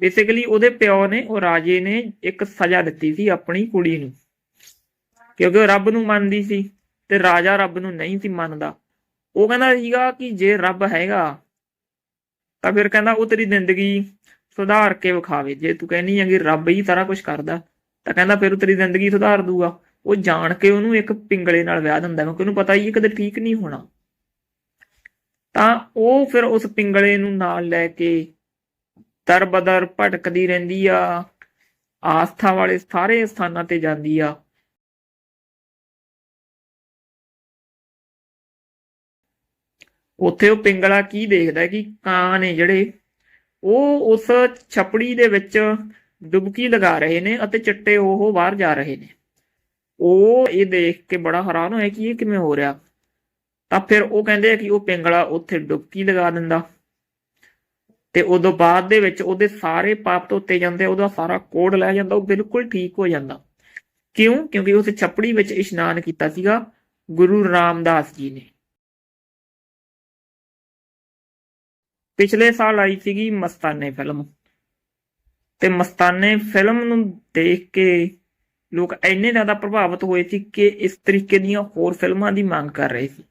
Basically ਉਹਦੇ ਪਿਓ ਨੇ, ਉਹ ਰਾਜੇ ਨੇ ਇੱਕ ਸਜ਼ਾ ਦਿੱਤੀ ਸੀ ਆਪਣੀ ਕੁੜੀ ਨੂੰ। ਕਿਉਂਕਿ ਉਹ ਰੱਬ ਨੂੰ ਮੰਨਦੀ ਸੀ ਤੇ ਰਾਜਾ ਰੱਬ ਨੂੰ ਨਹੀਂ ਸੀ ਮੰਨਦਾ। ਉਹ ਕਹਿੰਦਾ ਸੀਗਾ ਕਿ ਜੇ ਰੱਬ ਹੈਗਾ, ਤਾਂ ਫਿਰ ਕਹਿੰਦਾ ਉਹ ਤੇਰੀ ਜ਼ਿੰਦਗੀ ਸੁਧਾਰ ਕੇ ਵਿਖਾਵੇ। ਜੇ ਤੂੰ ਕਹਿੰਨੀ ਹੈ ਕਿ ਰੱਬ ਹੀ ਸਾਰਾ ਕੁਝ ਕਰਦਾ, ਤਾਂ ਕਹਿੰਦਾ ਫਿਰ ਉਹ ਤੇਰੀ ਜ਼ਿੰਦਗੀ ਸੁਧਾਰ ਦੂਗਾ। ਉਹ ਜਾਣ ਕੇ ਉਹਨੂੰ ਇੱਕ ਪਿੰਗਲੇ ਨਾਲ ਵਿਆਹ ਦਿੰਦਾ। ਕਿਉਂਕਿ ਉਹਨੂੰ ਪਤਾ ਹੀ ਹੈ ਕਦੇ ਠੀਕ ਨਹੀਂ ਹੋਣਾ। ਤਾਂ ਉਹ ਫਿਰ ਉਸ ਪਿੰਗਲੇ ਨੂੰ ਨਾਲ ਲੈ ਕੇ ਦਰਬਦਰ ਭਟਕਦੀ ਰਹਿੰਦੀ ਆ, ਆਸਥਾ ਵਾਲੇ ਸਾਰੇ ਸਥਾਨਾਂ ਤੇ ਜਾਂਦੀ ਆ। ਉੱਥੇ ਉਹ ਪਿੰਗਲਾ ਕੀ ਦੇਖਦਾ ਕਿ ਕਾਂ ਨੇ ਜਿਹੜੇ ਉਹ ਉਸ ਛਪੜੀ ਦੇ ਵਿੱਚ ਡੁਬਕੀ ਲਗਾ ਰਹੇ ਨੇ ਅਤੇ ਚਿੱਟੇ ਉਹ ਬਾਹਰ ਜਾ ਰਹੇ ਨੇ। ਉਹ ਇਹ ਦੇਖ ਕੇ ਬੜਾ ਹੈਰਾਨ ਹੋਇਆ ਕਿ ਇਹ ਕਿਵੇਂ ਹੋ ਰਿਹਾ। ਤਾਂ ਫਿਰ ਉਹ ਕਹਿੰਦੇ ਆ ਕਿ ਉਹ ਪਿੰਗਲਾ ਉੱਥੇ ਡੁਬਕੀ ਲਗਾ ਦਿੰਦਾ। ਤੇ ਉਦੋਂ ਬਾਅਦ ਦੇ ਵਿੱਚ ਉਹਦੇ ਸਾਰੇ ਪਾਪ ਧੋਤੇ ਜਾਂਦੇ ਉਹਦਾ ਸਾਰਾ ਕੋੜ ਲੈ ਜਾਂਦਾ, ਉਹ ਬਿਲਕੁਲ ਠੀਕ ਹੋ ਜਾਂਦਾ। ਕਿਉਂ? ਕਿਉਂਕਿ ਉਸ ਛਪੜੀ ਵਿੱਚ ਇਸ਼ਨਾਨ ਕੀਤਾ ਸੀਗਾ ਗੁਰੂ ਰਾਮਦਾਸ ਜੀ ਨੇ। ਪਿਛਲੇ ਸਾਲ ਆਈ ਸੀਗੀ ਮਸਤਾਨੇ ਫਿਲਮ। ਤੇ ਮਸਤਾਨੇ ਫਿਲਮ ਨੂੰ ਦੇਖ ਕੇ ਲੋਕ ਇੰਨੇ ਜ਼ਿਆਦਾ ਪ੍ਰਭਾਵਿਤ ਹੋਏ ਸੀ ਕਿ ਇਸ ਤਰੀਕੇ ਦੀਆਂ ਹੋਰ ਫਿਲਮਾਂ ਦੀ ਮੰਗ ਕਰ ਰਹੇ ਸੀ।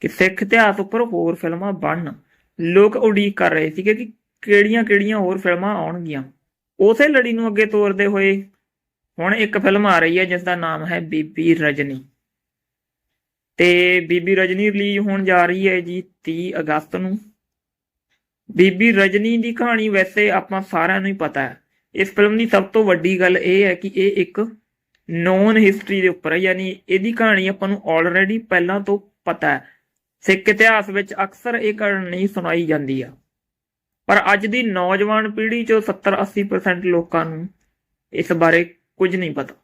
ਕਿ ਸਿੱਖ ਇਤਿਹਾਸ ਉੱਪਰ ਹੋਰ ਫਿਲਮਾਂ ਬਣਨ। ਲੋਕ ਉਡੀਕ ਕਰ ਰਹੇ ਸੀਗੇ ਕਿ ਕਿਹੜੀਆਂ ਕਿਹੜੀਆਂ ਹੋਰ ਫਿਲਮਾਂ ਆਉਣਗੀਆਂ। ਉਸੇ ਲੜੀ ਨੂੰ ਅੱਗੇ ਤੋਰਦੇ ਹੋਏ ਹੁਣ ਇੱਕ ਫਿਲਮ ਆ ਰਹੀ ਹੈ ਜਿਸ ਦਾ ਨਾਮ ਹੈ ਬੀਬੀ ਰਜਨੀ। ਤੇ ਬੀਬੀ ਰਜਨੀ ਰਿਲੀਜ਼ ਹੋਣ ਜਾ ਰਹੀ ਹੈ ਜੀ 30 ਅਗਸਤ ਨੂੰ। ਬੀਬੀ ਰਜਨੀ ਦੀ ਕਹਾਣੀ ਵੈਸੇ ਆਪਾਂ ਸਾਰਿਆਂ ਨੂੰ ਹੀ ਪਤਾ ਹੈ। ਇਸ ਫਿਲਮ ਦੀ ਸਭ ਤੋਂ ਵੱਡੀ ਗੱਲ ਇਹ ਹੈ ਕਿ ਇਹ ਇੱਕ ਨੋਨ ਹਿਸਟਰੀ ਦੇ ਉੱਪਰ ਹੈ, ਯਾਨੀ ਇਹਦੀ ਕਹਾਣੀ ਆਪਾਂ ਨੂੰ ਆਲਰੇਡੀ ਪਹਿਲਾਂ ਤੋਂ ਪਤਾ ਹੈ। ਸਿੱਖ ਇਤਿਹਾਸ ਵਿੱਚ ਅਕਸਰ ਇਹ ਕਹਾਣੀ ਸੁਣਾਈ ਜਾਂਦੀ ਆ। ਪਰ ਅੱਜ ਦੀ ਨੌਜਵਾਨ ਪੀੜ੍ਹੀ ਚੋਂ 70-80% ਲੋਕਾਂ ਨੂੰ ਇਸ ਬਾਰੇ ਕੁਝ ਨਹੀਂ ਪਤਾ।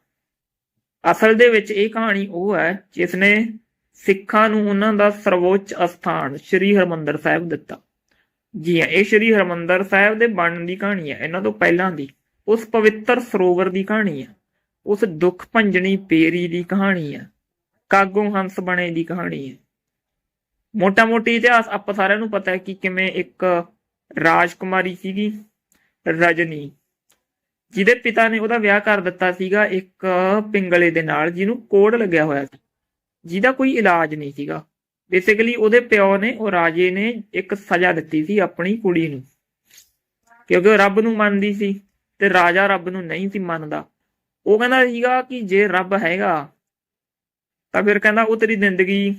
ਅਸਲ ਦੇ ਵਿੱਚ ਇਹ ਕਹਾਣੀ ਉਹ ਹੈ ਜਿਸ ਨੇ ਸਿੱਖਾਂ ਨੂੰ ਉਹਨਾਂ ਦਾ ਸਰਵੋੱਚ ਅਸਥਾਨ ਸ੍ਰੀ ਹਰਮੰਦਰ ਸਾਹਿਬ ਦਿੱਤਾ। ਜੀ ਹਾਂ ਇਹ ਸ੍ਰੀ ਹਰਮੰਦਰ ਸਾਹਿਬ ਦੇ ਬਣਨ ਦੀ ਕਹਾਣੀ ਹੈ। ਇਹਨਾਂ ਤੋਂ ਪਹਿਲਾਂ ਦੀ, ਉਸ ਪਵਿੱਤਰ ਸਰੋਵਰ ਦੀ ਕਹਾਣੀ ਹੈ। ਉਸ ਦੁੱਖ ਭੰਜਣੀ ਪੇਰੀ ਦੀ ਕਹਾਣੀ ਹੈ। ਕਾਗੋ ਹੰਸ ਬਣੇ ਦੀ ਕਹਾਣੀ ਹੈ। ਮੋਟਾ ਮੋਟੀ ਇਤਿਹਾਸ ਆਪਾਂ ਸਾਰਿਆਂ ਨੂੰ ਪਤਾ ਹੈ ਕਿ ਕਿਵੇਂ ਇੱਕ ਰਾਜਕੁਮਾਰੀ ਸੀਗੀ, ਰਜਨੀ। ਜਿਹਦੇ ਪਿਤਾ ਨੇ ਉਹਦਾ ਵਿਆਹ ਕਰ ਦਿੱਤਾ ਸੀਗਾ ਇੱਕ ਪਿੰਗਲੇ ਦੇ ਨਾਲ, ਜਿਹਨੂੰ ਕੋੜ ਲੱਗਿਆ ਹੋਇਆ ਸੀ। ਜਿਹਦਾ ਕੋਈ ਇਲਾਜ ਨਹੀਂ ਸੀਗਾ। ਬੇਸਿਕਲੀ ਉਹਦੇ ਪਿਓ ਨੇ, ਉਹ ਰਾਜੇ ਨੇ ਇੱਕ ਸਜ਼ਾ ਦਿੱਤੀ ਸੀ ਆਪਣੀ ਕੁੜੀ ਨੂੰ। ਕਿਉਂਕਿ ਉਹ ਰੱਬ ਨੂੰ ਮੰਨਦੀ ਸੀ ਤੇ ਰਾਜਾ ਰੱਬ ਨੂੰ ਨਹੀਂ ਸੀ ਮੰਨਦਾ। ਉਹ ਕਹਿੰਦਾ ਸੀਗਾ ਕਿ ਜੇ ਰੱਬ ਹੈਗਾ ਤਾਂ ਫਿਰ ਕਹਿੰਦਾ ਉਹ ਤੇਰੀ ਜ਼ਿੰਦਗੀ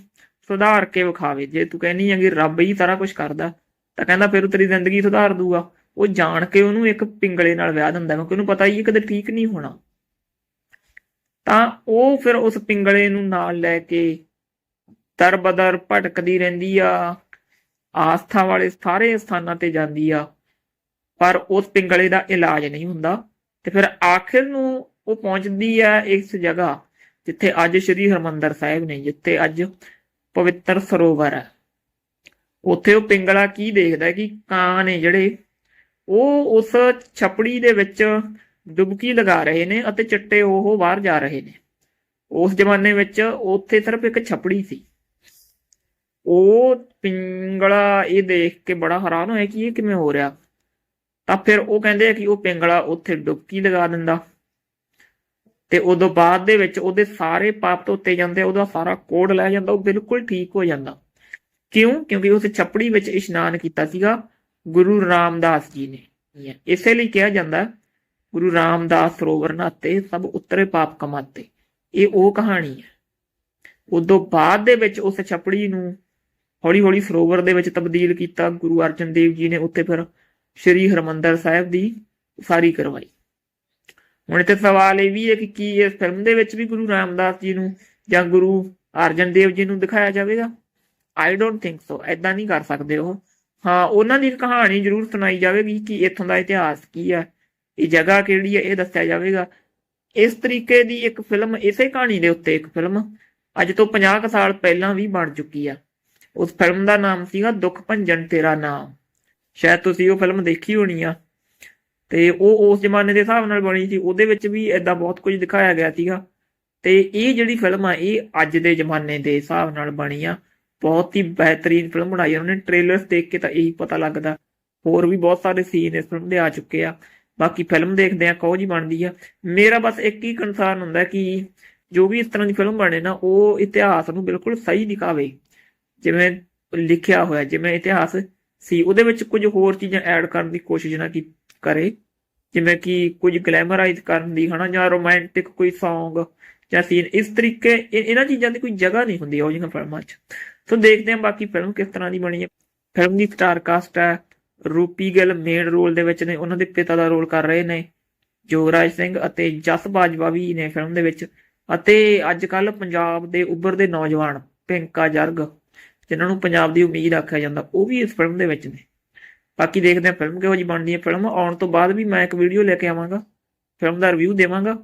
ਸੁਧਾਰ ਕੇ ਵਿਖਾਵੇ। ਜੇ ਤੂੰ ਕਹਿੰਨੀ ਹੈ ਕਿ ਰੱਬ ਹੀ ਸਾਰਾ ਕੁਝ ਕਰਦਾ, ਤਾਂ ਕਹਿੰਦਾ ਫਿਰ ਤੇਰੀ ਜ਼ਿੰਦਗੀ ਸੁਧਾਰ ਦੂਗਾ। ਉਹ ਜਾਣ ਕੇ ਉਹਨੂੰ ਇੱਕ ਪਿੰਗਲੇ ਨਾਲ ਵਿਆਹ ਦਿੰਦਾ ਕਿਉਂਕਿ ਉਹਨੂੰ ਪਤਾ ਹੀ ਕਦੇ ਠੀਕ ਨਹੀਂ ਹੋਣਾ। ਤਾਂ ਉਹ ਫਿਰ ਉਸ ਪਿੰਗਲੇ ਨੂੰ ਨਾਲ ਲੈ ਕੇ ਦਰਬਦਰ ਭਟਕਦੀ ਰਹਿੰਦੀ ਆ, ਆਸਥਾ ਵਾਲੇ ਸਾਰੇ ਸਥਾਨਾਂ ਤੇ ਜਾਂਦੀ ਆ, ਪਰ ਉਸ ਪਿੰਗਲੇ ਦਾ ਇਲਾਜ ਨਹੀਂ ਹੁੰਦਾ। ਤੇ ਫਿਰ ਆਖਿਰ ਨੂੰ ਉਹ ਪਹੁੰਚਦੀ ਆ ਇਸ ਜਗ੍ਹਾ, ਜਿੱਥੇ ਅੱਜ ਸ੍ਰੀ ਹਰਮੰਦਰ ਸਾਹਿਬ ਨੇ, ਜਿੱਥੇ ਅੱਜ ਪਵਿੱਤਰ ਸਰੋਵਰ ਹੈ। ਉੱਥੇ ਉਹ ਪਿੰਗਲਾ ਕੀ ਦੇਖਦਾ ਕਿ ਕਾਂ ਨੇ ਜਿਹੜੇ ਉਹ ਉਸ ਛਪੜੀ ਦੇ ਵਿੱਚ ਡੁਬਕੀ ਲਗਾ ਰਹੇ ਨੇ ਅਤੇ ਚਿੱਟੇ ਉਹ ਬਾਹਰ ਜਾ ਰਹੇ ਨੇ। ਉਸ ਜ਼ਮਾਨੇ ਵਿੱਚ ਉੱਥੇ ਸਿਰਫ ਇੱਕ ਛਪੜੀ ਸੀ। ਉਹ ਪਿੰਗਲਾ ਇਹ ਦੇਖ ਕੇ ਬੜਾ ਹੈਰਾਨ ਹੋਇਆ ਕਿ ਇਹ ਕਿਵੇਂ ਹੋ ਰਿਹਾ। ਤਾਂ ਫਿਰ ਉਹ ਕਹਿੰਦੇ ਆ ਕਿ ਉਹ ਪਿੰਗਲਾ ਉੱਥੇ ਡੁਬਕੀ ਲਗਾ ਦਿੰਦਾ। ਤੇ ਉਦੋਂ ਬਾਅਦ ਦੇ ਵਿੱਚ ਉਹਦੇ ਸਾਰੇ ਪਾਪ ਧੋਤੇ ਜਾਂਦੇ ਉਹਦਾ ਸਾਰਾ ਕੋੜ ਲੈ ਜਾਂਦਾ, ਉਹ ਬਿਲਕੁਲ ਠੀਕ ਹੋ ਜਾਂਦਾ। ਕਿਉਂ? ਕਿਉਂਕਿ ਉਸ ਛਪੜੀ ਵਿੱਚ ਇਸ਼ਨਾਨ ਕੀਤਾ ਸੀਗਾ ਗੁਰੂ ਰਾਮਦਾਸ ਜੀ ਨੇ। ਇਸੇ ਲਈ ਕਿਹਾ ਜਾਂਦਾ, ਗੁਰੂ ਰਾਮਦਾਸ ਸਰੋਵਰ ਨਾਤੇ ਸਭ ਉਤਰੇ ਪਾਪ ਕਮਾਤੇ। ਇਹ ਉਹ ਕਹਾਣੀ ਹੈ। ਉਦੋਂ ਬਾਅਦ ਦੇ ਵਿੱਚ ਉਸ ਛਪੜੀ ਨੂੰ ਹੌਲੀ ਹੌਲੀ ਸਰੋਵਰ ਦੇ ਵਿੱਚ ਤਬਦੀਲ ਕੀਤਾ। ਗੁਰੂ ਅਰਜਨ ਦੇਵ ਜੀ ਨੇ ਉੱਥੇ ਫਿਰ ਸ੍ਰੀ ਹਰਮੰਦਰ ਸਾਹਿਬ ਦੀ ਉਸਾਰੀ ਕਰਵਾਈ। ਹੁਣ ਇੱਥੇ ਸਵਾਲ ਇਹ ਵੀ ਹੈ ਕਿ ਕੀ ਇਸ ਫਿਲਮ ਦੇ ਵਿੱਚ ਵੀ ਗੁਰੂ ਰਾਮਦਾਸ ਜੀ ਨੂੰ ਜਾਂ ਗੁਰੂ ਅਰਜਨ ਦੇਵ ਜੀ ਨੂੰ ਦਿਖਾਇਆ ਜਾਵੇਗਾ? ਆਈ ਡੋਨਟ ਥਿੰਕ ਸੋ ਐਦਾਂ ਨਹੀਂ ਕਰ ਸਕਦੇ ਉਹ। ਹਾਂ, ਉਹਨਾਂ ਦੀ ਕਹਾਣੀ ਜ਼ਰੂਰ ਸੁਣਾਈ ਜਾਵੇਗੀ ਕਿ ਇੱਥੋਂ ਦਾ ਇਤਿਹਾਸ ਕੀ ਹੈ, ਇਹ ਜਗ੍ਹਾ ਕਿਹੜੀ ਹੈ, ਇਹ ਦੱਸਿਆ ਜਾਵੇਗਾ। ਇਸ ਤਰੀਕੇ ਦੀ ਇੱਕ ਫਿਲਮ, ਇਸੇ ਕਹਾਣੀ ਦੇ ਉੱਤੇ ਇੱਕ ਫਿਲਮ ਅੱਜ ਤੋਂ 50 ਕੁ ਸਾਲ ਪਹਿਲਾਂ ਵੀ ਬਣ ਚੁੱਕੀ ਆ। ਉਸ ਫਿਲਮ ਦਾ ਨਾਮ ਸੀਗਾ ਦੁੱਖ ਭੰਜਨ ਤੇਰਾ ਨਾਮ। ਸ਼ਾਇਦ ਤੁਸੀਂ ਉਹ ਫਿਲਮ ਦੇਖੀ ਹੋਣੀ ਆ। ਤੇ ਉਹ ਉਸ ਜ਼ਮਾਨੇ ਦੇ ਹਿਸਾਬ ਨਾਲ ਬਣੀ ਸੀ, ਉਹਦੇ ਵਿੱਚ ਵੀ ਐਦਾਂ ਬਹੁਤ ਕੁਝ ਦਿਖਾਇਆ ਗਿਆ ਸੀਗਾ। ਤੇ ਇਹ ਜਿਹੜੀ ਫਿਲਮ ਆ, ਇਹ ਅੱਜ ਦੇ ਜ਼ਮਾਨੇ ਦੇ ਹਿਸਾਬ ਨਾਲ ਬਣੀ ਆ। ਬਹੁਤ ਹੀ ਬਿਹਤਰੀਨ ਫਿਲਮ ਬਣਾਈ ਆ ਉਹਨੇ ਟ੍ਰੇਲਰਸ ਦੇਖ ਕੇ ਤਾਂ ਇਹੀ ਪਤਾ ਲੱਗਦਾ। ਹੋਰ ਵੀ ਬਹੁਤ ਸਾਰੇ ਸੀਨ ਇਸ ਫਿਲਮ ਦੇ ਆ ਚੁੱਕੇ ਆ। ਬਾਕੀ ਫਿਲਮ ਦੇਖਦੇ ਆ, ਕਹੋ ਜੀ ਬਣਦੀ ਆ। ਮੇਰਾ ਬਸ ਇੱਕ ਹੀ ਕਨਸਰਨ ਹੁੰਦਾ ਕਿ ਜੋ ਵੀ ਇਸ ਤਰ੍ਹਾਂ ਦੀ ਫਿਲਮ ਬਣੇ ਨਾ, ਉਹ ਇਤਿਹਾਸ ਨੂੰ ਬਿਲਕੁਲ ਸਹੀ ਦਿਖਾਵੇ। ਜਿਵੇਂ ਲਿਖਿਆ ਹੋਇਆ, ਜਿਵੇਂ ਇਤਿਹਾਸ ਸੀ। ਉਹਦੇ ਵਿੱਚ ਕੁਝ ਹੋਰ ਚੀਜ਼ਾਂ ਐਡ ਕਰਨ ਦੀ ਕੋਸ਼ਿਸ਼ ਨਾ ਕੀ ਕਰੇ। ਜਿਵੇਂ ਕਿ ਕੁਝ ਗਲੈਮਰਾਈਜ਼ ਕਰਨ ਦੀ, ਹਨਾ, ਜਾਂ ਰੋਮਾਂਟਿਕ ਕੋਈ Song ਜਾਂ ਸੀਨ ਇਸ ਤਰੀਕੇ ਇਹਨਾਂ ਚੀਜ਼ਾਂ ਦੀ ਕੋਈ ਜਗ੍ਹਾ ਨਹੀਂ ਹੁੰਦੀ ਉਹ ਜਿਹੀਆਂ ਫਿਲਮਾਂ 'ਚ। ਸੋ ਦੇਖਦੇ ਹਾਂ ਬਾਕੀ ਫਿਲਮ ਕਿਸ ਤਰ੍ਹਾਂ ਦੀ ਬਣੀ ਹੈ। ਫਿਲਮ ਦੀ ਸਟਾਰ ਕਾਸਟ ਹੈ ਰੂਪੀ ਗਿੱਲ ਮੇਨ ਰੋਲ ਦੇ ਵਿੱਚ ਨੇ। ਉਹਨਾਂ ਦੇ ਪਿਤਾ ਦਾ ਰੋਲ ਕਰ ਰਹੇ ਨੇ ਜੋਰਾਜ ਸਿੰਘ ਅਤੇ ਜਸ ਬਾਜਵਾ ਵੀ ਨੇ ਫਿਲਮ ਦੇ ਵਿੱਚ। ਅਤੇ ਅੱਜ ਕੱਲ ਪੰਜਾਬ ਦੇ ਉੱਭਰਦੇ ਨੌਜਵਾਨ ਪਿੰਕਾ ਜਰਗ ਜਿਨ੍ਹਾਂ ਨੂੰ ਪੰਜਾਬ ਦੀ ਉਮੀਦ ਆਖਿਆ ਜਾਂਦਾ, ਉਹ ਵੀ ਇਸ ਫਿਲਮ ਦੇ ਵਿੱਚ ਨੇ। ਬਾਕੀ ਦੇਖਦੇ ਹਾਂ ਫਿਲਮ ਕਿਹੋ ਜਿਹੀ ਬਣਦੀ ਹੈ। ਫਿਲਮ ਆਉਣ ਤੋਂ ਬਾਅਦ ਵੀ ਮੈਂ ਇੱਕ ਵੀਡੀਓ ਲੈ ਕੇ ਆਵਾਂਗਾ, ਫਿਲਮ ਦਾ ਰਿਵਿਊ ਦੇਵਾਂਗਾ।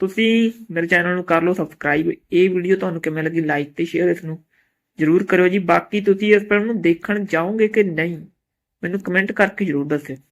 ਤੁਸੀਂ ਮੇਰੇ ਚੈਨਲ ਨੂੰ ਕਰ ਲਓ ਸਬਸਕ੍ਰਾਈਬ। ਇਹ ਵੀਡੀਓ ਤੁਹਾਨੂੰ ਕਿਵੇਂ ਲੱਗੀ ਲਾਈਕ ਤੇ ਸ਼ੇਅਰ ਇਸ ਨੂੰ ਜਰੂਰ ਕਰਿਓ ਜੀ। ਬਾਕੀ ਤੁਸੀਂ ਇਸ ਫਿਲਮ ਨੂੰ ਦੇਖਣ ਜਾਓਗੇ ਕਿ ਨਹੀਂ, ਮੈਨੂੰ ਕਮੈਂਟ ਕਰਕੇ ਜਰੂਰ ਦੱਸਿਓ।